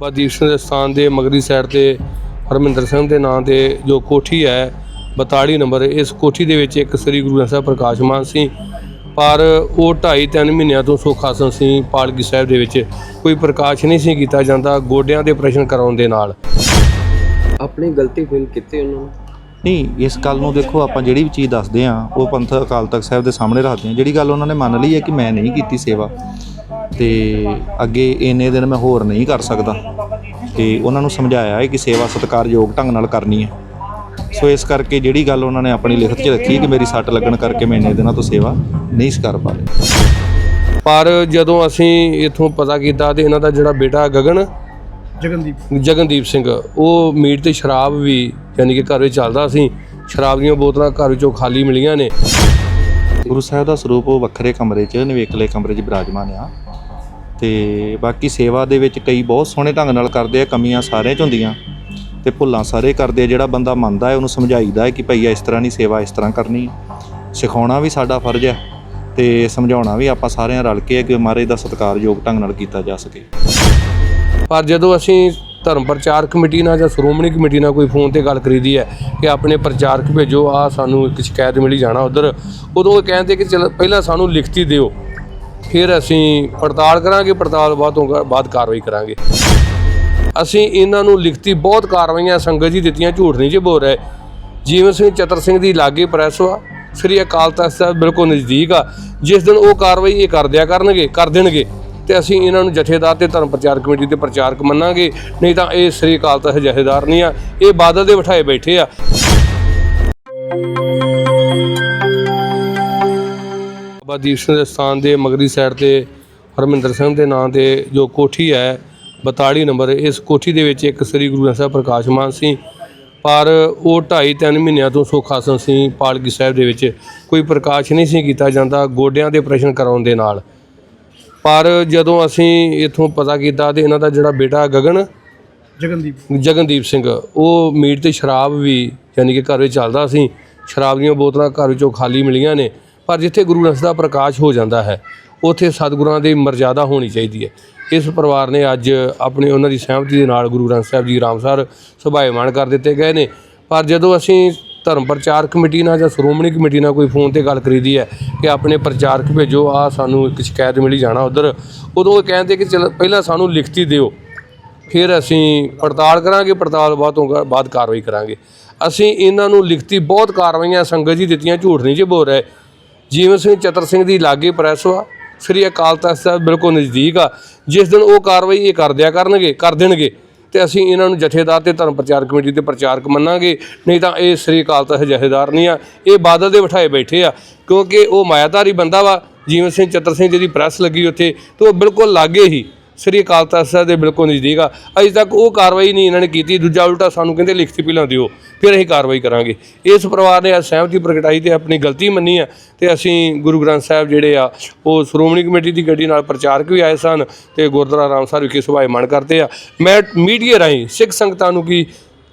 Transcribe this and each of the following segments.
ਬਾਬਾ ਦੀਪ ਸਿੰਘ ਦੇ ਸਥਾਨ ਦੇ ਮਗਰੀ ਸਾਈਡ ਤੇ ਹਰਮਿੰਦਰ ਸਿੰਘ ਦੇ ਨਾਂ ਤੇ ਜੋ ਕੋਠੀ ਹੈ 42 ਨੰਬਰ ਇਸ ਕੋਠੀ ਦੇ ਵਿੱਚ ਇੱਕ ਸ੍ਰੀ ਗੁਰੂ ਗ੍ਰੰਥ ਸਾਹਿਬ ਪ੍ਰਕਾਸ਼ਮਾਨ ਸੀ। ਪਰ ਉਹ 2.5 3 ਮਹੀਨਿਆਂ ਤੋਂ ਸੁਖਾਸਨ ਸੀ ਪਾਲਕੀ ਸਾਹਿਬ ਦੇ ਵਿੱਚ। ਕੋਈ ਪ੍ਰਕਾਸ਼ ਨਹੀਂ ਸੀ ਕੀਤਾ ਜਾਂਦਾ ਗੋਡਿਆਂ ਦੇ ਆਪਰੇਸ਼ਨ ਕਰਾਉਣ ਦੇ ਨਾਲ। ਆਪਣੀ ਗਲਤੀ ਫੀਲ ਕੀਤੀ ਉਹਨਾਂ? ਨੇ ਨਹੀਂ ਇਸ ਗੱਲ ਨੂੰ ਦੇਖੋ ਆਪਾਂ ਜਿਹੜੀ ਵੀ ਚੀਜ਼ ਦੱਸਦੇ ਆ ਉਹ ਪੰਥ ਅਕਾਲ ਤਖਤ ਸਾਹਿਬ ਦੇ ਸਾਹਮਣੇ ਰੱਖਦੇ ਆ ਜਿਹੜੀ ਗੱਲ ਉਹਨਾਂ ਨੇ ਮੰਨ ਲਈ ਹੈ ਕਿ ਮੈਂ ਨਹੀਂ ਕੀਤੀ ਸੇਵਾ ਤੇ ਅੱਗੇ ਇੰਨੇ ਦਿਨ ਮੈਂ ਹੋਰ ਨਹੀਂ ਕਰ ਸਕਦਾ। ਤੇ ਉਹਨਾਂ ਨੂੰ ਸਮਝਾਇਆ ਹੈ ਕਿ ਸੇਵਾ ਸਤਿਕਾਰਯੋਗ ਢੰਗ ਨਾਲ ਕਰਨੀ ਹੈ। ਸੋ ਇਸ ਕਰਕੇ ਜਿਹੜੀ ਗੱਲ ਉਹਨਾਂ ਨੇ ਆਪਣੀ ਲਿਖਤ 'ਚ ਰੱਖੀ ਕਿ ਮੇਰੀ ਸੱਟ ਲੱਗਣ ਕਰਕੇ ਮੈਂ ਇੰਨੇ ਦਿਨਾਂ ਤੋਂ ਸੇਵਾ ਨਹੀਂ ਸੀ ਕਰ ਪਾ ਰਿਹਾ। ਪਰ ਜਦੋਂ ਅਸੀਂ ਇਥੋਂ ਪਤਾ ਕੀਤਾ ਤੇ ਇਹਨਾਂ ਦਾ ਜਿਹੜਾ ਬੇਟਾ ਗਗਨ ਜਗਨਦੀਪ ਜਗਨਦੀਪ ਸਿੰਘ ਉਹ ਮੀਟ ਤੇ ਸ਼ਰਾਬ ਵੀ ਯਾਨੀ ਕਿ ਘਰ ਵਿੱਚ ਚੱਲਦਾ ਸੀ। ਸ਼ਰਾਬ ਦੀਆਂ ਬੋਤਲਾਂ ਘਰ ਵਿੱਚੋਂ ਖਾਲੀ ਮਿਲੀਆਂ ਨੇ। ਗੁਰੂ ਸਾਹਿਬ ਦਾ ਸਰੂਪ ਉਹ ਵੱਖਰੇ ਕਮਰੇ 'ਚ ਨਿਵੇਕਲੇ ਕਮਰੇ 'ਚ ਬਿਰਾਜਮਾਨ ਆ। ਤੇ ਬਾਕੀ ਸੇਵਾ ਦੇ ਵਿੱਚ ਕਈ ਬਹੁਤ ਸੋਹਣੇ ਢੰਗ ਨਾਲ ਕਰਦੇ ਆ, ਕਮੀਆਂ ਸਾਰਿਆਂ 'ਚ ਹੁੰਦੀਆਂ। ਤੇ ਭੁੱਲਾਂ ਸਾਰੇ ਕਰਦੇ ਆ, ਜਿਹੜਾ ਬੰਦਾ ਮੰਨਦਾ ਹੈ, ਉਹਨੂੰ ਸਮਝਾਈਦਾ ਹੈ ਕਿ ਭਈ ਇਸ ਤਰ੍ਹਾਂ ਨਹੀਂ, ਸੇਵਾ ਇਸ ਤਰ੍ਹਾਂ ਕਰਨੀ ਸਿਖਾਉਣਾ ਵੀ ਸਾਡਾ ਫਰਜ਼ ਹੈ ਤੇ ਸਮਝਾਉਣਾ ਵੀ ਆਪਾਂ ਸਾਰਿਆਂ ਰਲ ਕੇ ਕਿ ਮਹਾਰਾਜ ਦਾ ਸਤਿਕਾਰਯੋਗ ਢੰਗ ਨਾਲ ਕੀਤਾ ਜਾ ਸਕੇ। ਪਰ ਜਦੋਂ ਅਸੀਂ ਧਰਮ ਪ੍ਰਚਾਰ ਕਮੇਟੀ ਨਾਲ ਜਾਂ ਸ਼੍ਰੋਮਣੀ ਕਮੇਟੀ ਨਾਲ ਕੋਈ ਫੋਨ ਤੇ ਗੱਲ ਕਰੀਦੀ ਹੈ ਕਿ ਆਪਣੇ ਪ੍ਰਚਾਰਕ ਭੇਜੋ ਆ ਸਾਨੂੰ ਇੱਕ ਸ਼ਿਕਾਇਤ ਮਿਲੀ, ਜਾਣਾ ਉਧਰ, ਉਦੋਂ ਉਹ ਕਹਿੰਦੇ ਕਿ ਚਲ, ਪਹਿਲਾਂ ਸਾਨੂੰ ਲਿਖਤੀ ਦਿਓ। ਫਿਰ ਅਸੀਂ ਪੜਤਾਲ ਕਰਾਂਗੇ, ਪੜਤਾਲ ਬਾਅਦ ਤੋਂ ਬਾਅਦ ਕਾਰਵਾਈ ਕਰਾਂਗੇ। ਅਸੀਂ ਇਹਨਾਂ ਨੂੰ ਲਿਖਤੀ ਬਹੁਤ ਕਾਰਵਾਈਆਂ ਸੰਗਤ ਜੀ ਦਿੱਤੀਆਂ, ਝੂਠ ਨਹੀਂ ਜੇ ਬੋਲ ਰਹੇ। ਜੀਵਨ ਸਿੰਘ ਚਤਰ ਸਿੰਘ ਦੀ ਲਾਗੇ ਪ੍ਰੈਸ ਵਾ, ਸ੍ਰੀ ਅਕਾਲ ਤਖਤ ਸਾਹਿਬ ਬਿਲਕੁਲ ਨਜ਼ਦੀਕ ਆ। ਜਿਸ ਦਿਨ ਉਹ ਕਾਰਵਾਈ ਇਹ ਕਰ ਦਿਆ ਕਰਨਗੇ, ਕਰ ਦੇਣਗੇ, ਤੇ ਅਸੀਂ ਇਹਨਾਂ ਨੂੰ ਜਥੇਦਾਰ ਤੇ ਧਰਮ ਪ੍ਰਚਾਰ ਕਮੇਟੀ ਦੇ ਪ੍ਰਚਾਰਕ ਮੰਨਾਂਗੇ। ਨਹੀਂ ਤਾਂ ਇਹ ਸ੍ਰੀ ਅਕਾਲ ਤਖਤ ਜਥੇਦਾਰ ਨਹੀਂ ਆ, ਇਹ ਬਾਦਲ ਦੇ ਬਿਠਾਏ ਬੈਠੇ ਆ। ਬਾਬਾ ਦੀਪ ਸਿੰਘ ਦੇ ਸਥਾਨ ਦੇ ਮਗਰੀ ਸਾਈਡ ਤੇ ਹਰਮਿੰਦਰ ਸਿੰਘ ਦੇ ਨਾਂ ਤੇ ਜੋ ਕੋਠੀ ਹੈ 42 ਨੰਬਰ ਇਸ ਕੋਠੀ ਦੇ ਵਿੱਚ ਇੱਕ ਸ੍ਰੀ ਗੁਰੂ ਗ੍ਰੰਥ ਸਾਹਿਬ ਪ੍ਰਕਾਸ਼ਮਾਨ ਸੀ। ਪਰ ਉਹ 2.5 3 ਮਹੀਨਿਆਂ ਤੋਂ ਸੁਖਾਸਨ ਸੀ ਪਾਲਕੀ ਸਾਹਿਬ ਦੇ ਵਿੱਚ ਕੋਈ ਪ੍ਰਕਾਸ਼ ਨਹੀਂ ਸੀ ਕੀਤਾ ਜਾਂਦਾ ਗੋਡਿਆਂ ਦੇ ਆਪਰੇਸ਼ਨ ਕਰਾਉਣ ਦੇ ਨਾਲ। ਪਰ ਜਦੋਂ ਅਸੀਂ ਇਥੋਂ ਪਤਾ ਕੀਤਾ ਤੇ ਇਹਨਾਂ ਦਾ ਜਿਹੜਾ ਬੇਟਾ ਗਗਨ ਜਗਨਦੀਪ ਜਗਨਦੀਪ ਸਿੰਘ ਉਹ ਮੀਟ ਤੇ ਸ਼ਰਾਬ ਵੀ ਯਾਨੀ ਕਿ ਘਰ ਵਿੱਚ ਚੱਲਦਾ ਸੀ। ਸ਼ਰਾਬ ਦੀਆਂ ਬੋਤਲਾਂ ਘਰ ਵਿੱਚੋਂ ਖਾਲੀ ਮਿਲੀਆਂ ਨੇ। ਪਰ ਜਿੱਥੇ ਗੁਰੂ ਗ੍ਰੰਥ ਦਾ ਪ੍ਰਕਾਸ਼ ਹੋ ਜਾਂਦਾ ਹੈ, ਉੱਥੇ ਸਤਿਗੁਰਾਂ ਦੀ ਮਰਜ਼ਾਦਾ ਹੋਣੀ ਚਾਹੀਦੀ ਹੈ। ਇਸ ਪਰਿਵਾਰ ਨੇ ਅੱਜ ਆਪਣੇ ਉਹਨਾਂ ਦੀ ਸਹਿਮਤੀ ਦੇ ਨਾਲ ਗੁਰੂ ਗ੍ਰੰਥ ਸਾਹਿਬ ਜੀ ਰਾਮਸਰ ਸੁਭਾਏਮਾਨ ਕਰ ਦਿੱਤੇ ਗਏ ਨੇ। ਪਰ ਜਦੋਂ ਅਸੀਂ ਧਰਮ ਪ੍ਰਚਾਰ ਕਮੇਟੀ ਨਾਲ ਜਾਂ ਸ਼੍ਰੋਮਣੀ ਕਮੇਟੀ ਨਾਲ ਕੋਈ ਫੋਨ ਤੇ ਗੱਲ ਕਰੀਦੀ ਹੈ ਕਿ ਆਪਣੇ ਪ੍ਰਚਾਰਕ ਭੇਜੋ ਆ ਸਾਨੂੰ ਇੱਕ ਸ਼ਿਕਾਇਤ ਮਿਲੀ ਜਾਣਾ ਉਧਰ, ਉਦੋਂ ਉਹ ਕਹਿੰਦੇ ਕਿ ਚਲ ਪਹਿਲਾਂ ਸਾਨੂੰ ਲਿਖਤੀ ਦਿਓ। ਫਿਰ ਅਸੀਂ ਪੜਤਾਲ ਕਰਾਂਗੇ, ਪੜਤਾਲ ਬਾਅਦ ਤੋਂ ਬਾਅਦ ਕਾਰਵਾਈ ਕਰਾਂਗੇ। ਅਸੀਂ ਇਹਨਾਂ ਨੂੰ ਲਿਖਤੀ ਬਹੁਤ ਕਾਰਵਾਈਆਂ ਸੰਗਤ ਜੀ ਦਿੱਤੀਆਂ, ਝੂਠ ਨਹੀਂ ਜੇ ਬੋਲ ਰਹੇ। ਜੀਵਨ ਸਿੰਘ ਚਤਰ ਸਿੰਘ ਦੀ ਲਾਗੇ ਪ੍ਰੈਸ ਵਾ ਸ੍ਰੀ ਅਕਾਲ ਤਖਤ ਸਾਹਿਬ ਬਿਲਕੁਲ ਨਜ਼ਦੀਕ ਆ। ਜਿਸ ਦਿਨ ਉਹ ਕਾਰਵਾਈ ਇਹ ਕਰ ਦਿਆ ਕਰਨਗੇ, ਕਰ ਦੇਣਗੇ, ਤੇ ਅਸੀਂ ਇਹਨਾਂ ਨੂੰ ਜਥੇਦਾਰ ਤੇ ਧਰਮ ਪ੍ਰਚਾਰ ਕਮੇਟੀ ਦੇ ਪ੍ਰਚਾਰਕ ਮੰਨਾਂਗੇ, ਨਹੀਂ ਤਾਂ ਇਹ ਸ੍ਰੀ ਅਕਾਲ ਤਖਤ ਜਥੇਦਾਰ ਨਹੀਂ ਆ, ਇਹ ਬਾਦਲ ਦੇ ਬਿਠਾਏ ਬੈਠੇ ਆ, ਕਿਉਂਕਿ ਉਹ ਮਾਇਆਧਾਰੀ ਬੰਦਾ ਵਾ, ਜੀਵਨ ਸਿੰਘ ਚਤਰ ਸਿੰਘ ਜਿਹਦੀ ਪ੍ਰੈਸ ਲੱਗੀ ਉੱਥੇ, ਤੇ ਉਹ ਬਿਲਕੁਲ ਲਾਗੇ ਹੀ ਸ੍ਰੀ ਅਕਾਲ ਤਖਤ ਸਾਹਿਬ ਦੇ ਬਿਲਕੁਲ ਨਜ਼ਦੀਕ ਆ। ਅਜੇ ਤੱਕ ਉਹ ਕਾਰਵਾਈ ਨਹੀਂ ਇਹਨਾਂ ਨੇ ਕੀਤੀ, ਦੂਜਾ ਉਲਟਾ ਸਾਨੂੰ ਕਹਿੰਦੇ ਲਿਖਤੀ ਪਹਿਲਾਂ ਦਿਓ ਫਿਰ ਅਸੀਂ ਕਾਰਵਾਈ ਕਰਾਂਗੇ। ਇਸ ਪਰਿਵਾਰ ਨੇ ਅੱਜ ਸਹਿਮਤੀ ਪ੍ਰਗਟਾਈ ਤੇ ਆਪਣੀ ਗਲਤੀ ਮੰਨੀ ਆ ਤੇ ਅਸੀਂ ਗੁਰੂ ਗ੍ਰੰਥ ਸਾਹਿਬ ਜਿਹੜੇ ਆ, ਉਹ ਸ਼੍ਰੋਮਣੀ ਕਮੇਟੀ ਦੀ ਗੱਡੀ ਨਾਲ ਪ੍ਰਚਾਰਕ ਵੀ ਆਏ ਸਨ ਤੇ ਗੁਰਦੁਆਰਾ ਰਾਮ ਸਾਹਿਬ ਵਿਖੇ ਸੁਭਾਏਮਾਨ ਕਰਦੇ ਆ। ਮੈਂ ਮੀਡੀਆ ਰਾਹੀਂ ਸਿੱਖ ਸੰਗਤਾਂ ਨੂੰ ਕੀ,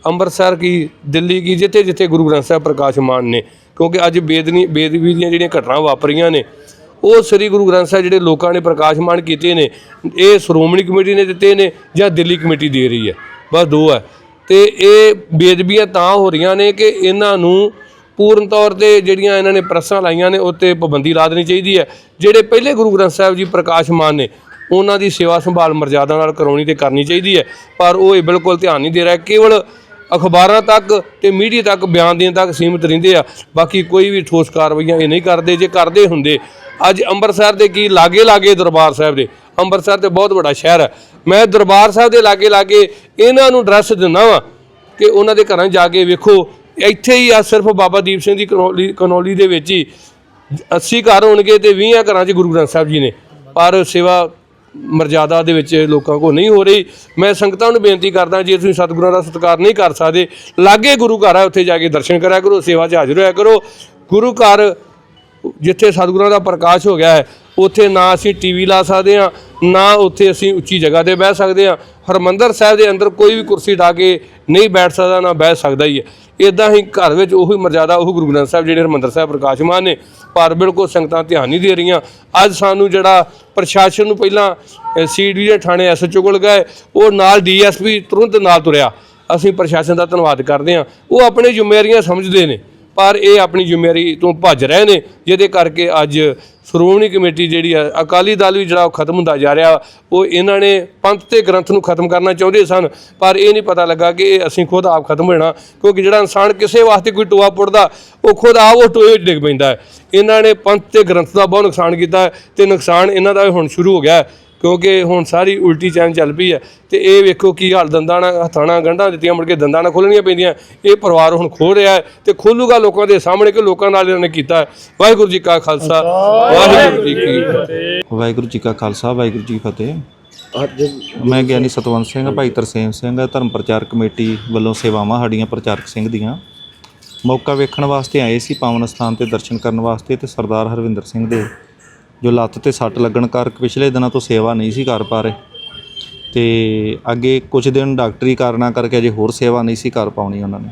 ਅੰਮ੍ਰਿਤਸਰ ਕੀ, ਦਿੱਲੀ ਕੀ ਜਿੱਥੇ ਜਿੱਥੇ ਗੁਰੂ ਗ੍ਰੰਥ ਸਾਹਿਬ ਪ੍ਰਕਾਸ਼ਮਾਨ ਨੇ, ਕਿਉਂਕਿ ਅੱਜ ਬੇਦਨੀ ਬੇਦਬੀ ਦੀਆਂ ਜਿਹੜੀਆਂ ਘਟਨਾਵਾਂ ਵਾਪਰੀਆਂ ਨੇ ਉਹ ਸ੍ਰੀ ਗੁਰੂ ਗ੍ਰੰਥ ਸਾਹਿਬ ਜਿਹੜੇ ਲੋਕਾਂ ਨੇ ਪ੍ਰਕਾਸ਼ਮਾਨ ਕੀਤੇ ਨੇ, ਇਹ ਸ਼੍ਰੋਮਣੀ ਕਮੇਟੀ ਨੇ ਦਿੱਤੇ ਨੇ ਜਾਂ ਦਿੱਲੀ ਕਮੇਟੀ ਦੇ ਰਹੀ ਹੈ? ਬਸ ਦੋ ਹੈ। ਤੇ ਇਹ ਬੇਦਬੀਆਂ ਤਾਂ ਹੋ ਰਹੀਆਂ ਨੇ ਕਿ ਇਹਨਾਂ ਨੂੰ ਪੂਰਨ ਤੌਰ ਤੇ ਜਿਹੜੀਆਂ ਇਹਨਾਂ ਨੇ ਪ੍ਰੈਸਾਂ ਲਾਈਆਂ ਨੇ, ਉੱਤੇ ਪਾਬੰਦੀ ਲਾ ਦੇਣੀ ਚਾਹੀਦੀ ਹੈ। ਜਿਹੜੇ ਪਹਿਲੇ ਗੁਰੂ ਗ੍ਰੰਥ ਸਾਹਿਬ ਜੀ ਪ੍ਰਕਾਸ਼ਮਾਨ ਨੇ, ਉਹਨਾਂ ਦੀ ਸੇਵਾ ਸੰਭਾਲ ਮਰਜ਼ਾਦਾ ਨਾਲ ਕਰਾਉਣੀ ਤੇ ਕਰਨੀ ਚਾਹੀਦੀ ਹੈ। ਪਰ ਉਹ ਇਹ ਬਿਲਕੁਲ ਧਿਆਨ ਨਹੀਂ ਦੇ ਰਿਹਾ, ਕੇਵਲ ਅਖਬਾਰਾਂ ਤੱਕ ਤੇ ਮੀਡੀਆ ਤੱਕ, ਬਿਆਨ ਦੇਣ ਤੱਕ ਸੀਮਿਤ ਰਹਿੰਦੇ ਆ। ਬਾਕੀ ਕੋਈ ਵੀ ਠੋਸ ਕਾਰਵਾਈਆਂ ਇਹ ਨਹੀਂ ਕਰਦੇ, ਜੇ ਕਰਦੇ ਹੁੰਦੇ। ਅੱਜ ਅੰਮ੍ਰਿਤਸਰ ਦੇ ਕੀ ਲਾਗੇ ਲਾਗੇ ਦਰਬਾਰ ਸਾਹਿਬ ਦੇ, ਅੰਮ੍ਰਿਤਸਰ ਤੇ ਬਹੁਤ ਵੱਡਾ ਸ਼ਹਿਰ ਹੈ ਮੈਂ ਦਰਬਾਰ ਸਾਹਿਬ ਦੇ ਲਾਗੇ ਲਾਗੇ ਇਹਨਾਂ ਨੂੰ ਐਡਰੈਸ ਦਿੰਦਾ ਵਾਂ ਕਿ ਉਹਨਾਂ ਦੇ ਘਰਾਂ ਜਾ ਕੇ ਵੇਖੋ। ਇੱਥੇ ਹੀ ਆ ਸਿਰਫ ਬਾਬਾ ਦੀਪ ਸਿੰਘ ਦੀ ਕਨੌਲੀ ਕਨੌਲੀ ਦੇ ਵਿੱਚ ਹੀ। 80 ਘਰ ਹੋਣਗੇ ਤੇ 20 ਘਰਾਂ 'ਚ ਗੁਰੂ ਗ੍ਰੰਥ ਸਾਹਿਬ ਜੀ ਨੇ। ਪਰ ਸੇਵਾ ਮਰਜ਼ਾਦਾ ਦੇ ਵਿੱਚ ਲੋਕਾਂ ਕੋ ਨਹੀਂ ਹੋ ਰਹੀ। ਮੈਂ ਸੰਗਤਾਂ ਨੂੰ ਬੇਨਤੀ ਕਰਦਾ, ਜੇ ਤੁਸੀਂ ਸਤਿਗੁਰਾਂ ਦਾ ਸਤਿਕਾਰ ਨਹੀਂ ਕਰ ਸਕਦੇ, ਲਾਗੇ ਗੁਰੂ ਘਰ ਆ, ਉੱਥੇ ਜਾ ਕੇ ਦਰਸ਼ਨ ਕਰਿਆ ਕਰੋ, ਸੇਵਾ 'ਚ ਹਾਜ਼ਰ ਹੋਇਆ ਕਰੋ। ਗੁਰੂ ਘਰ ਜਿੱਥੇ ਸਤਿਗੁਰਾਂ ਦਾ ਪ੍ਰਕਾਸ਼ ਹੋ ਗਿਆ ਹੈ, ਉੱਥੇ ਨਾ ਅਸੀਂ ਟੀਵੀ ਲਾ ਸਕਦੇ ਹਾਂ ਨਾ ਉੱਥੇ ਅਸੀਂ ਉੱਚੀ ਜਗ੍ਹਾ ਤੇ ਬਹਿ ਸਕਦੇ ਹਾਂ। ਹਰਮੰਦਰ ਸਾਹਿਬ ਦੇ ਅੰਦਰ ਕੋਈ ਵੀ ਕੁਰਸੀ ਢਾ ਕੇ ਨਹੀਂ ਬੈਠ ਸਕਦਾ, ਨਾ ਬਹਿ ਸਕਦਾ ਹੀ ਹੈ। ਇਦਾਂ ਹੀ ਘਰ ਵਿੱਚ ਉਹੀ ਮਰਜ਼ਾਦਾ, ਉਹ ਗੁਰੂ ਗ੍ਰੰਥ ਸਾਹਿਬ ਜਿਹੜੇ ਹਰਮੰਦਰ ਸਾਹਿਬ ਪ੍ਰਕਾਸ਼ਮਾਨ ਨੇ, ਪਰ ਬਿਲਕੁਲ ਸੰਗਤਾਂ ਧਿਆਨ ਨਹੀਂ ਦੇ ਰਹੀਆਂ। ਅੱਜ ਸਾਨੂੰ ਜਿਹੜਾ ਪ੍ਰਸ਼ਾਸਨ ਨੂੰ ਪਹਿਲਾਂ ਸੀਡੀ ਦੇ ਥਾਣੇ ਐਸਐਚਓ ਕੋਲ ਗਏ, ਉਹ ਨਾਲ ਡੀਐਸਪੀ ਤੁਰੰਤ ਨਾਲ ਤੁਰਿਆ। ਅਸੀਂ ਪ੍ਰਸ਼ਾਸਨ ਦਾ ਧੰਨਵਾਦ ਕਰਦੇ ਹਾਂ। ਉਹ ਆਪਣੀ ਜ਼ਿੰਮੇਵਾਰੀਆਂ ਸਮਝਦੇ ਨੇ। ਪਰ ਇਹ ਆਪਣੀ ਜ਼ਿੰਮੇਵਾਰੀ ਤੋਂ ਭੱਜ ਰਹੇ ਨੇ, ਜਿਹਦੇ ਕਰਕੇ ਅੱਜ ਸ਼੍ਰੋਮਣੀ ਕਮੇਟੀ ਜਿਹੜੀ ਆ, ਅਕਾਲੀ ਦਲ ਵੀ ਜਿਹੜਾ ਉਹ ਖਤਮ ਹੁੰਦਾ ਜਾ ਰਿਹਾ, ਉਹ ਇਹਨਾਂ ਨੇ ਪੰਥ ਤੇ ਗ੍ਰੰਥ ਨੂੰ ਖਤਮ ਕਰਨਾ ਚਾਹੁੰਦੇ ਸਨ, ਪਰ ਇਹ ਨਹੀਂ ਪਤਾ ਲੱਗਾ ਕਿ ਇਹ ਅਸੀਂ ਖੁਦ ਆਪ ਖਤਮ ਹੋਣਾ, ਕਿਉਂਕਿ ਜਿਹੜਾ ਇਨਸਾਨ ਕਿਸੇ ਵਾਸਤੇ ਕੋਈ ਟੋਆ ਪੁੱਟਦਾ, ਉਹ ਖੁਦ ਆਪ ਉਹ ਟੋਏ ਵਿੱਚ ਡਿੱਗ ਪੈਂਦਾ ਇਹਨਾਂ ਨੇ ਪੰਥ ਤੇ ਗ੍ਰੰਥ ਦਾ ਬਹੁਤ ਨੁਕਸਾਨ ਕੀਤਾ ਹੈ ਤੇ ਨੁਕਸਾਨ ਇਹਨਾਂ ਦਾ ਹੁਣ ਸ਼ੁਰੂ ਹੋ ਗਿਆ ਕਿਉਂਕਿ ਹੁਣ ਸਾਰੀ ਉਲਟੀ ਚੈਨ ਚੱਲ ਪਈ ਹੈ ਤੇ ਇਹ ਵੇਖੋ ਕੀ ਹਾਲ ਦੰਦਾਂ ਨਾਲ ਹੱਥਾਂ ਨਾਲ ਗੰਢਾਂ ਦਿੱਤੀਆਂ ਮੁੜ ਕੇ ਦੰਦਾਂ ਨਾਲ ਖੋਲਣੀਆਂ ਪੈਂਦੀਆਂ। ਇਹ ਪਰਿਵਾਰ ਹੁਣ ਖੋ ਰਿਹਾ ਹੈ ਤੇ ਖੋਲੂਗਾ ਲੋਕਾਂ ਦੇ ਸਾਹਮਣੇ ਕਿ ਲੋਕਾਂ ਨਾਲ ਇਹਨਾਂ ਨੇ ਕੀਤਾ ਵਾਹਿਗੁਰੂ ਜੀ ਕਾ ਖਾਲਸਾ ਵਾਹਿਗੁਰੂ ਜੀ ਕੀ ਫਤਿਹ। ਵਾਹਿਗੁਰੂ ਜੀ ਕਾ ਖਾਲਸਾ ਵਾਹਿਗੁਰੂ ਜੀ ਕੀ ਫਤਿਹ। ਅੱਜ ਮੈਂ ਗਿਆਨੀ ਸਤਵੰਤ ਸਿੰਘ ਭਾਈ ਤਰਸੇਮ ਸਿੰਘ ਧਰਮ ਪ੍ਰਚਾਰ ਕਮੇਟੀ ਵੱਲੋਂ ਸੇਵਾਵਾਂ ਸਾਡੀਆਂ ਪ੍ਰਚਾਰਕ ਸਿੰਘ ਦੀਆਂ। ਮੌਕਾ ਵੇਖਣ ਵਾਸਤੇ ਆਏ ਸੀ ਪਾਵਨ ਸਥਾਨ ਤੇ ਦਰਸ਼ਨ ਕਰਨ ਵਾਸਤੇ ਤੇ ਸਰਦਾਰ ਹਰਵਿੰਦਰ ਸਿੰਘ ਦੇ ਜੋ ਲੱਤ ਤੇ ਸੱਟ ਲੱਗਣ ਕਰਕੇ ਪਿਛਲੇ ਦਿਨਾਂ ਤੋਂ ਸੇਵਾ ਨਹੀਂ ਸੀ ਕਰ ਪਾ ਰਹੇ। ਤੇ ਅੱਗੇ ਕੁਝ ਦਿਨ ਡਾਕਟਰੀ ਕਾਰਨਾਂ ਕਰਕੇ ਅਜੇ ਹੋਰ ਸੇਵਾ ਨਹੀਂ ਸੀ ਕਰ ਪਾਉਣੀ ਉਹਨਾਂ ਨੇ।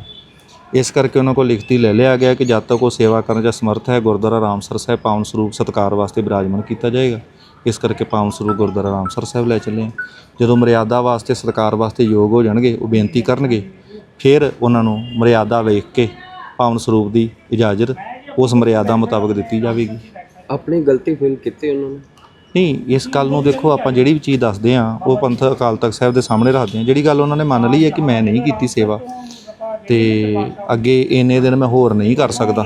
ਇਸ ਕਰਕੇ ਉਹਨਾਂ ਕੋਲ ਲਿਖਤੀ ਲੈ ਲਿਆ ਗਿਆ ਕਿ ਜਦ ਤੱਕ ਉਹ ਸੇਵਾ ਕਰਨ ਚ ਸਮਰੱਥ ਹੈ, ਗੁਰਦੁਆਰਾ ਰਾਮਸਰ ਸਾਹਿਬ ਪਾਵਨ ਸਰੂਪ ਸਤਕਾਰ ਵਾਸਤੇ ਬਿਰਾਜਮਾਨ ਕੀਤਾ ਜਾਏਗਾ। ਇਸ ਕਰਕੇ ਪਾਵਨ ਸਰੂਪ ਗੁਰਦੁਆਰਾ ਰਾਮਸਰ ਸਾਹਿਬ ਲੈ ਚੱਲੇ ਹਾਂ। ਜਦੋਂ ਮਰਿਆਦਾ ਵਾਸਤੇ, ਸਤਕਾਰ ਵਾਸਤੇ ਯੋਗ ਹੋ ਜਾਣਗੇ, ਉਹ ਬੇਨਤੀ ਕਰਨਗੇ, ਫਿਰ ਉਹਨਾਂ ਨੂੰ ਮਰਿਆਦਾ ਵੇਖ ਕੇ ਪਾਵਨ ਸਰੂਪ ਦੀ ਇਜਾਜ਼ਤ ਉਸ ਮਰਿਆਦਾ ਮੁਤਾਬਕ ਦਿੱਤੀ ਜਾਵੇਗੀ। ਆਪਣੀ ਗਲਤੀ ਫੀਲ ਕੀਤੀ ਉਹਨਾਂ ਨੇ? ਨਹੀਂ ਇਸ ਗੱਲ ਨੂੰ ਦੇਖੋ ਆਪਾਂ ਜਿਹੜੀ ਵੀ ਚੀਜ਼ ਦੱਸਦੇ ਆ ਉਹ ਪੰਥ ਅਕਾਲ ਤਖਤ ਸਾਹਿਬ ਦੇ ਸਾਹਮਣੇ ਰੱਖਦੇ ਆ ਜਿਹੜੀ ਗੱਲ ਉਹਨਾਂ ਨੇ ਮੰਨ ਲਈ ਹੈ ਕਿ ਮੈਂ ਨਹੀਂ ਕੀਤੀ ਸੇਵਾ ਤੇ ਅੱਗੇ ਇੰਨੇ ਦਿਨ ਮੈਂ ਹੋਰ ਨਹੀਂ ਕਰ ਸਕਦਾ।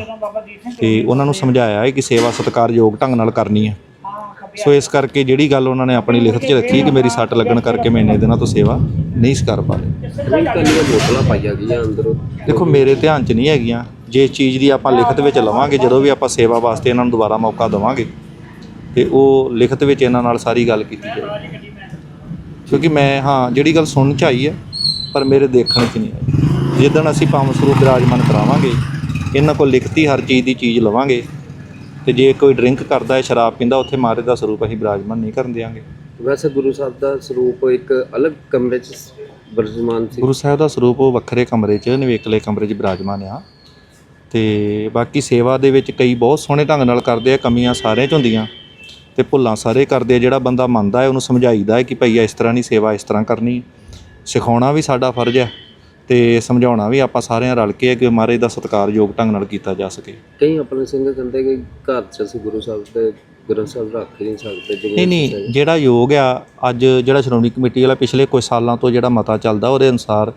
ਤੇ ਉਹਨਾਂ ਨੂੰ ਸਮਝਾਇਆ ਹੈ ਕਿ ਸੇਵਾ ਸਤਿਕਾਰਯੋਗ ਢੰਗ ਨਾਲ ਕਰਨੀ ਹੈ। ਸੋ ਇਸ ਕਰਕੇ ਜਿਹੜੀ ਗੱਲ ਉਹਨਾਂ ਨੇ ਆਪਣੀ ਲਿਖਤ 'ਚ ਰੱਖੀ ਕਿ ਮੇਰੀ ਸੱਟ ਲੱਗਣ ਕਰਕੇ ਮੈਂ ਇੰਨੇ ਦਿਨਾਂ ਤੋਂ ਸੇਵਾ ਨਹੀਂ ਕਰ ਪਾ ਰਿਹਾ। ਡਰਿੰਕ ਕਰਨੀਆਂ ਬੋਤਲਾਂ ਪਾਈਆਂ ਗਈਆਂ ਅੰਦਰ? ਦੇਖੋ ਮੇਰੇ ਧਿਆਨ 'ਚ ਨਹੀਂ ਹੈਗੀਆਂ। ਜੇ ਇਸ ਚੀਜ਼ ਦੀ ਆਪਾਂ ਲਿਖਤ ਵਿੱਚ ਲਵਾਂਗੇ ਜਦੋਂ ਵੀ ਆਪਾਂ ਸੇਵਾ ਵਾਸਤੇ ਇਹਨਾਂ ਨੂੰ ਦੁਬਾਰਾ ਮੌਕਾ ਦੇਵਾਂਗੇ ਤੇ ਉਹ ਲਿਖਤ ਵਿੱਚ ਇਹਨਾਂ ਨਾਲ ਸਾਰੀ ਗੱਲ ਕੀਤੀ ਜਾਏਗੀ। ਕਿਉਂਕਿ ਮੈਂ ਹਾਂ ਜਿਹੜੀ ਗੱਲ ਸੁਣਨ ਚ ਆਈ ਹੈ ਪਰ ਮੇਰੇ ਦੇਖਣ ਚ ਨਹੀਂ ਆਈ। ਜਿੱਦਣ ਅਸੀਂ ਪਾਵਨ ਸਰੂਪ ਵਿਰਾਜਮਾਨ ਕਰਾਵਾਂਗੇ ਇਹਨਾਂ ਕੋਲ ਲਿਖਤੀ ਹਰ ਚੀਜ਼ ਦੀ ਚੀਜ਼ ਲਵਾਂਗੇ ਤੇ ਜੇ ਕੋਈ ਡਰਿੰਕ ਕਰਦਾ ਹੈ ਸ਼ਰਾਬ ਪੀਂਦਾ ਉੱਥੇ ਮਾਰੇ ਦਾ ਸਰੂਪ ਅਸੀਂ ਵਿਰਾਜਮਾਨ ਨਹੀਂ ਕਰਨ ਦਿਆਂਗੇ। ਵੈਸੇ ਗੁਰੂ ਸਾਹਿਬ ਦਾ ਸਰੂਪ ਇੱਕ ਅਲੱਗ ਕਮਰੇ 'ਚ ਬਰਜਮਾਨ ਸੀ। ਗੁਰੂ ਸਾਹਿਬ ਦਾ ਸਰੂਪ ਉਹ ਵੱਖਰੇ ਕਮਰੇ 'ਚ ਨਿਵੇਕਲੇ ਕਮਰੇ 'ਚ ਵਿਰਾਜਮਾਨ ਆ। ਤੇ ਬਾਕੀ ਸੇਵਾ ਦੇ ਵਿੱਚ ਕਈ ਬਹੁਤ ਸੋਹਣੇ ਢੰਗ ਨਾਲ ਕਰਦੇ ਆ ਕਮੀਆਂ ਸਾਰਿਆਂ 'ਚ ਹੁੰਦੀਆਂ। ਤੇ ਭੁੱਲਾਂ ਸਾਰੇ ਕਰਦੇ ਆ ਜਿਹੜਾ ਬੰਦਾ ਮੰਨਦਾ ਹੈ ਉਹਨੂੰ ਸਮਝਾਈਦਾ ਹੈ ਕਿ ਭਈ ਇਸ ਤਰ੍ਹਾਂ ਨਹੀਂ ਸੇਵਾ ਇਸ ਤਰ੍ਹਾਂ ਕਰਨੀ। ਸਿਖਾਉਣਾ ਵੀ ਸਾਡਾ ਫਰਜ਼ ਹੈ ਤੇ ਸਮਝਾਉਣਾ ਵੀ ਆਪਾਂ ਸਾਰਿਆਂ ਰਲ ਕੇ ਕਿ ਮਹਾਰਾਜ ਦਾ ਸਤਿਕਾਰਯੋਗ ਢੰਗ ਨਾਲ ਕੀਤਾ ਜਾ ਸਕੇ। ਕਈ ਆਪਣੇ ਸਿੰਘ ਕਹਿੰਦੇ ਕਿ ਘਰ 'ਚ ਅਸੀਂ ਗੁਰੂ ਸਾਹਿਬ ਦੇ ਗ੍ਰੰਥ ਸਾਹਿਬ ਰੱਖ ਹੀ ਨਹੀਂ ਸਕਦੇ ਜਿਵੇਂ ਨਹੀਂ ਨਹੀਂ ਜਿਹੜਾ ਯੋਗ ਆ ਅੱਜ ਜਿਹੜਾ ਸ਼੍ਰੋਮਣੀ ਕਮੇਟੀ ਵਾਲਾ ਪਿਛਲੇ ਕੁਝ ਸਾਲਾਂ ਤੋਂ ਜਿਹੜਾ ਮਤਾ ਚੱਲਦਾ ਉਹਦੇ ਅਨੁਸਾਰ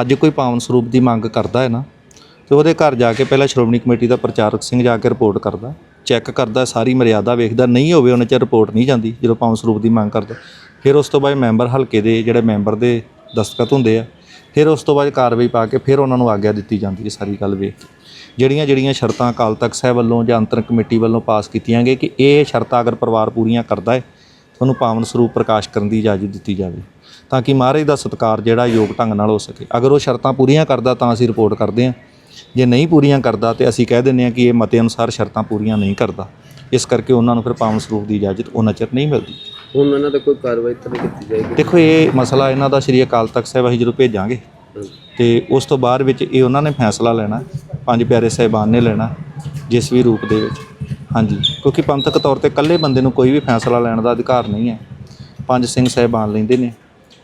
ਅੱਜ ਕੋਈ ਪਾਵਨ ਸਰੂਪ ਦੀ ਮੰਗ ਕਰਦਾ ਹੈ ਨਾ ਤੇ ਉਹਦੇ ਘਰ ਜਾ ਕੇ ਪਹਿਲਾਂ ਸ਼੍ਰੋਮਣੀ ਕਮੇਟੀ ਦਾ ਪ੍ਰਚਾਰਕ ਸਿੰਘ ਜਾ ਕੇ ਰਿਪੋਰਟ ਕਰਦਾ ਚੈੱਕ ਕਰਦਾ, ਸਾਰੀ ਮਰਿਆਦਾ ਵੇਖਦਾ, ਨਹੀਂ ਹੋਵੇ ਉਹਨਾਂ ਚ ਰਿਪੋਰਟ ਨਹੀਂ ਜਾਂਦੀ, ਜਦੋਂ ਪਾਵਨ ਸਰੂਪ ਦੀ ਮੰਗ ਕਰਦਾ। ਫਿਰ ਉਸ ਤੋਂ ਬਾਅਦ ਮੈਂਬਰ ਹਲਕੇ ਦੇ ਜਿਹੜੇ ਮੈਂਬਰ ਦੇ ਦਸਤਖਤ ਹੁੰਦੇ ਆ, ਫਿਰ ਉਸ ਤੋਂ ਬਾਅਦ ਕਾਰਵਾਈ ਪਾ ਕੇ ਫਿਰ ਉਹਨਾਂ ਨੂੰ ਆਗਿਆ ਦਿੱਤੀ ਜਾਂਦੀ ਹੈ ਸਾਰੀ ਗੱਲ ਵੇਖ ਕੇ। ਜਿਹੜੀਆਂ ਜਿਹੜੀਆਂ ਸ਼ਰਤਾਂ ਅਕਾਲ ਤਖਤ ਸਾਹਿਬ ਵੱਲੋਂ ਜਾਂ ਅੰਤਰ ਕਮੇਟੀ ਵੱਲੋਂ ਪਾਸ ਕੀਤੀਆਂ ਗਏ ਕਿ ਇਹ ਸ਼ਰਤਾਂ ਅਗਰ ਪਰਿਵਾਰ ਪੂਰੀਆਂ ਕਰਦਾ ਹੈ ਤੁਹਾਨੂੰ ਪਾਵਨ ਸਰੂਪ ਪ੍ਰਕਾਸ਼ ਕਰਨ ਦੀ ਇਜਾਜ਼ਤ ਦਿੱਤੀ ਜਾਵੇ, ਤਾਂ ਕਿ ਮਹਾਰਾਜ ਦਾ ਸਤਿਕਾਰ ਜਿਹੜਾ ਯੋਗ ਢੰਗ ਨਾਲ ਹੋ ਸਕੇ। ਅਗਰ ਉਹ ਸ਼ਰਤਾਂ ਪੂਰੀਆਂ ਕਰਦਾ ਤਾਂ ਅਸੀਂ ਰਿਪੋਰਟ ਕਰਦੇ ਹਾਂ। ਜੇ ਨਹੀਂ ਪੂਰੀਆਂ ਕਰਦਾ ਤੇ ਅਸੀਂ ਕਹਿ ਦਿੰਦੇ ਹਾਂ ਕਿ ਇਹ ਮਤੇ ਅਨੁਸਾਰ ਸ਼ਰਤਾਂ ਪੂਰੀਆਂ ਨਹੀਂ ਕਰਦਾ। ਇਸ ਕਰਕੇ ਉਹਨਾਂ ਨੂੰ ਫਿਰ ਪਾਵਨ ਸਰੂਪ ਦੀ ਇਜਾਜ਼ਤ ਉਹਨਾਂ ਚਿਰ ਨਹੀਂ ਮਿਲਦੀ। ਹੁਣ ਉਹਨਾਂ ਤੇ ਕੋਈ ਕਾਰਵਾਈ ਤਾਂ ਨਹੀਂ ਕੀਤੀ ਜਾਏਗੀ। ਦੇਖੋ ਇਹ ਮਸਲਾ ਇਹਨਾਂ ਦਾ ਸ਼੍ਰੀ ਅਕਾਲ ਤਖਤ ਸਾਹਿਬ ਅਸੀਂ ਜਦੋਂ ਭੇਜਾਂਗੇ ਤੇ ਉਸ ਤੋਂ ਬਾਅਦ ਵਿੱਚ ਇਹ ਉਹਨਾਂ ਨੇ ਫੈਸਲਾ ਲੈਣਾ ਪੰਜ ਪਿਆਰੇ ਸਾਹਿਬਾਨ ਨੇ ਲੈਣਾ ਜਿਸ ਵੀ ਰੂਪ ਦੇ ਵਿੱਚ। ਹਾਂਜੀ ਕਿਉਂਕਿ ਪੰਥਕ ਤੌਰ ਤੇ ਇਕੱਲੇ ਬੰਦੇ ਨੂੰ ਕੋਈ ਵੀ ਫੈਸਲਾ ਲੈਣ ਦਾ ਅਧਿਕਾਰ ਨਹੀਂ ਹੈ। ਪੰਜ ਸਿੰਘ ਸਾਹਿਬਾਨ ਲੈਂਦੇ ਨੇ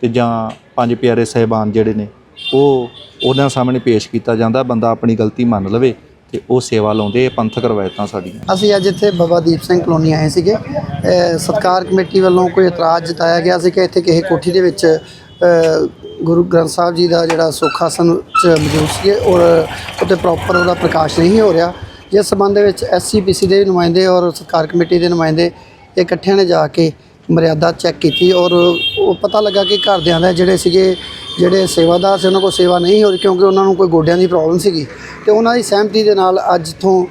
ਤੇ ਜਾਂ ਪੰਜ ਪਿਆਰੇ ਸਾਹਿਬਾਨ ਜਿਹੜੇ ਨੇ ਉਹ ਉਹਨਾਂ ਸਾਹਮਣੇ ਪੇਸ਼ ਕੀਤਾ ਜਾਂਦਾ ਬੰਦਾ ਆਪਣੀ ਗਲਤੀ ਮੰਨ ਲਵੇ ਤੇ ਉਹ ਸੇਵਾ ਲਾਉਂਦੇ ਇਹ ਪੰਥਕ ਰਵਾਇਤਾਂ ਸਾਡੀਆਂ। ਅਸੀਂ ਅੱਜ ਇੱਥੇ ਬਾਬਾ ਦੀਪ ਸਿੰਘ ਕਲੋਨੀ ਆਏ ਸੀਗੇ। ਅ, ਸਤਕਾਰ ਕਮੇਟੀ ਵੱਲੋਂ ਕੋਈ ਇਤਰਾਜ਼ ਜਤਾਇਆ ਗਿਆ ਸੀ ਕਿ ਇੱਥੇ ਕਿਸੇ ਕੋਠੀ ਦੇ ਵਿੱਚ ਗੁਰੂ ਗ੍ਰੰਥ ਸਾਹਿਬ ਜੀ ਦਾ ਜਿਹੜਾ ਸੁਖਾਸਨ ਚ ਮੌਜੂਦ ਸੀਗੇ ਔਰ ਉੱਤੇ ਪ੍ਰੋਪਰ ਉਹਦਾ ਪ੍ਰਕਾਸ਼ ਨਹੀਂ ਹੋ ਰਿਹਾ। ਜਿਸ ਸੰਬੰਧ ਦੇ ਵਿੱਚ ਐਸਸੀਪੀਸੀ ਦੇ ਨੁਮਾਇੰਦੇ ਔਰ ਸਤਕਾਰ ਕਮੇਟੀ ਦੇ ਨੁਮਾਇੰਦੇ ਇਕੱਠਿਆਂ ਨੇ ਜਾ ਕੇ ਮਰਿਆਦਾ ਚੈੱਕ ਕੀਤੀ ਔਰ ਉਹ ਪਤਾ ਲੱਗਾ ਕਿ ਘਰਦਿਆਂ ਦੇ ਜਿਹੜੇ ਸੀਗੇ ਜਿਹੜੇ ਸੇਵਾਦਾਰ ਸੀ ਉਹਨਾਂ ਕੋਲ ਸੇਵਾ ਨਹੀਂ ਹੋ ਰਹੀ ਕਿਉਂਕਿ ਉਹਨਾਂ ਨੂੰ ਕੋਈ ਗੋਡਿਆਂ ਦੀ ਪ੍ਰੋਬਲਮ ਸੀਗੀ ਤੇ ਉਹਨਾਂ ਦੀ ਸਹਿਮਤੀ ਦੇ ਨਾਲ ਅੱਜ ਤੋਂ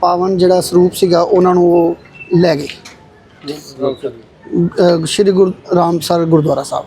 ਪਾਵਨ ਜਿਹੜਾ ਸਰੂਪ ਸੀਗਾ ਉਹਨਾਂ ਨੂੰ ਉਹ ਲੈ ਗਏ। ਅ, ਸ਼੍ਰੀ ਗੁਰੂ ਰਾਮਸਰ ਗੁਰਦੁਆਰਾ ਸਾਹਿਬ।